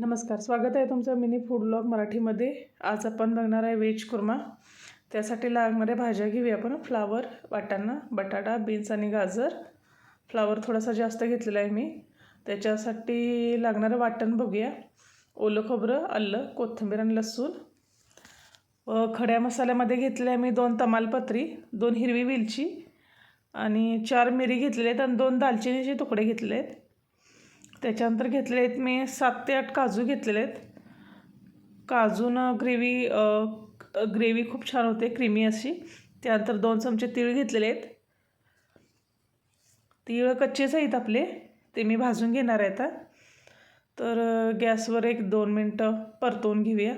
नमस्कार स्वागत आहे तुमचं मिनी फूड ब्लॉग मराठीमध्ये. आज आपण बघणार आहे व्हेज कुर्मा त्यासाठी लागणाऱ्या भाज्या घेऊया आपण. फ्लावर वाटाणा बटाटा बीन्स आणि गाजर. फ्लावर थोडासा जास्त घेतलेला आहे मी. त्याच्यासाठी लागणारं वाटण बघूया. ओलं खोबरं आलं कोथिंबीर आणि लसूण. खड्या मसाल्यामध्ये घेतलेल्या आहे मी दोन तमालपत्री दोन हिरवी वेलची आणि चार मिरी घेतलेले आहेत आणि दोन दालचिनीचे तुकडे घेतले आहेत. त्याच्यानंतर घेतलेले आहेत मी सात ते आठ काजू घेतलेले आहेत. काजून ग्रेव्ही ग्रेव्ही खूप छान होते क्रीमी अशी. त्यानंतर दोन चमचे तीळ घेतलेले आहेत. तीळ कच्चेच आहेत आपले ते मी भाजून घेणार आहे आता. तर गॅसवर एक दोन मिनटं परतवून घेऊया.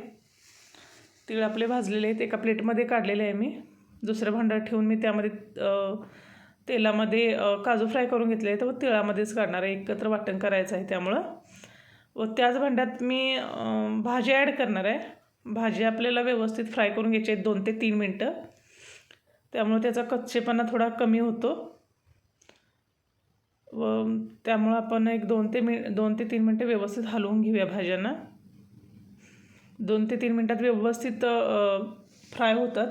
तीळ आपले भाजलेले आहेत एका प्लेटमध्ये काढलेले आहे मी. दुसरं भांडं ठेवून मी त्यामध्ये तेलामध्ये काजू फ्राय करून घेतले आहेत व तिळामध्येच काढणार आहे. एकत्र वाटण करायचं आहे त्यामुळं. व त्याच भांड्यात मी भाजी ॲड करणार आहे. भाजी आपल्याला व्यवस्थित फ्राय करून घ्यायची आहे दोन ते तीन मिनटं. त्यामुळं त्याचा कच्चेपणा थोडा कमी होतो. व त्यामुळं आपण एक दोन ते मि दोन ते तीन मिनटं व्यवस्थित हलवून घेऊया भाज्यांना. दोन ते तीन मिनटात व्यवस्थित फ्राय होतात.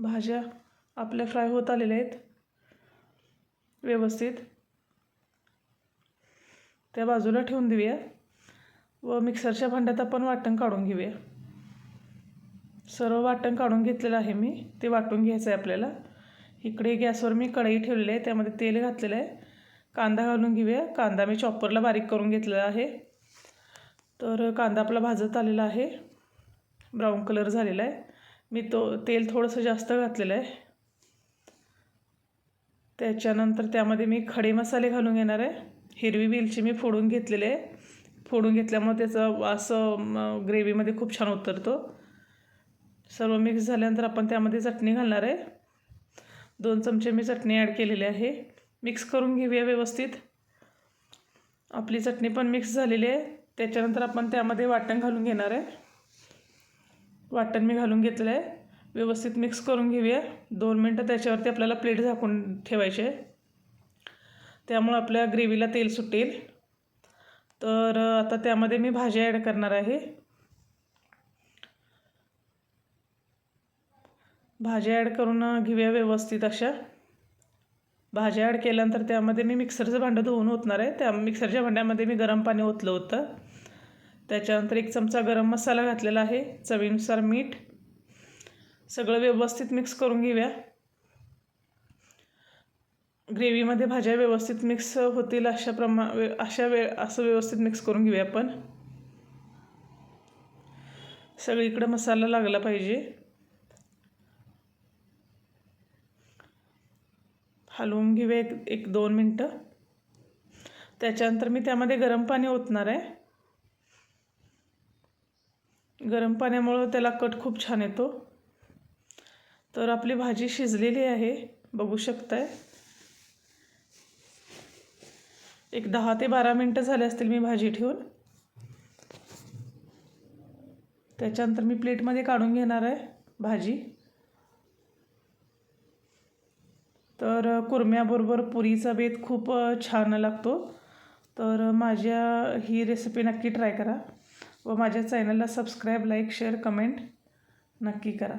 भाज्या आपल्या फ्राय होत आलेल्या आहेत. व्यवस्थित. त्या बाजूला ठेवून देऊया. व मिक्सरच्या भांड्यात आपण वाटण काढून घेऊया. सर्व वाटण काढून घेतलेलं आहे मी. ते वाटून घ्यायचं आहे आपल्याला. इकडे गॅसवर मी कढई ठेवलेली आहे. त्यामध्ये तेल घातलेलं आहे. कांदा घालून घेऊया. कांदा मी चॉपरला बारीक करून घेतलेला आहे. तर कांदा आपला भाजत आलेला आहे. ब्राऊन कलर झालेला आहे. मी तो तेल थोडंसं जास्त घातलेलं आहे. त्याच्यानंतर त्यामध्ये मी खडे मसाले घालून घेणार आहे. हिरवी वेलची मी फोडून घेतलेले आहे. फोडून घेतल्यामुळे त्याचा वास ग्रेव्हीमध्ये खूप छान उतरतो. सर्व मिक्स झाल्यानंतर आपण त्यामध्ये चटणी घालणार आहे. दोन चमचे मी चटणी ॲड केलेली आहे. मिक्स करून घेऊया व्यवस्थित. आपली चटणी पण मिक्स झालेली आहे. त्याच्यानंतर आपण त्यामध्ये वाटण घालून घेणार आहे. वाटण मी घालून घेतलं आहे व्यवस्थित मिक्स करून घेऊया. दोन मिनटं त्याच्यावरती आपल्याला प्लेट झाकून ठेवायचे. त्यामुळं आपल्या ग्रेव्हीला तेल सुटेल. तर आता त्यामध्ये मी भाज्या ॲड करणार आहे. भाज्या ॲड करून घेऊया व्यवस्थित अशा. भाज्या ॲड केल्यानंतर त्यामध्ये मी मिक्सरचं भांडं धुवून ओतणार आहे. त्या मिक्सरच्या भांड्यामध्ये मी गरम पाणी ओतलं होतं. त्याच्यानंतर एक चमचा गरम मसाला घातलेला आहे चवीनुसार मीठ. सगळं व्यवस्थित मिक्स करून घेऊया. ग्रेव्हीमध्ये भाज्या व्यवस्थित मिक्स होतील अशा प्रमा अशा वे असं व्यवस्थित मिक्स करून घेऊया आपण. सगळीकडे मसाला लागला पाहिजे. हलवून घेऊया एक एक दोन मिनटं. त्याच्यानंतर मी त्यामध्ये गरम पाणी ओतणार आहे. गरम पाण्यामुळं त्याला कट खूप छान येतो. तर आपली भाजी शिजलेली आहे. बघू शकताय. एक दहा ते बारा मिनटं झाले असतील मी भाजी ठेवून. त्याच्यानंतर मी प्लेटमध्ये काढून घेणार आहे भाजी. तर कुरम्याबरोबर पुरीचा बेत खूप छान लागतो. तर माझ्या ही रेसिपी नक्की ट्राय करा. व माझ्या चॅनलला सबस्क्राईब लाईक शेअर कमेंट नक्की करा.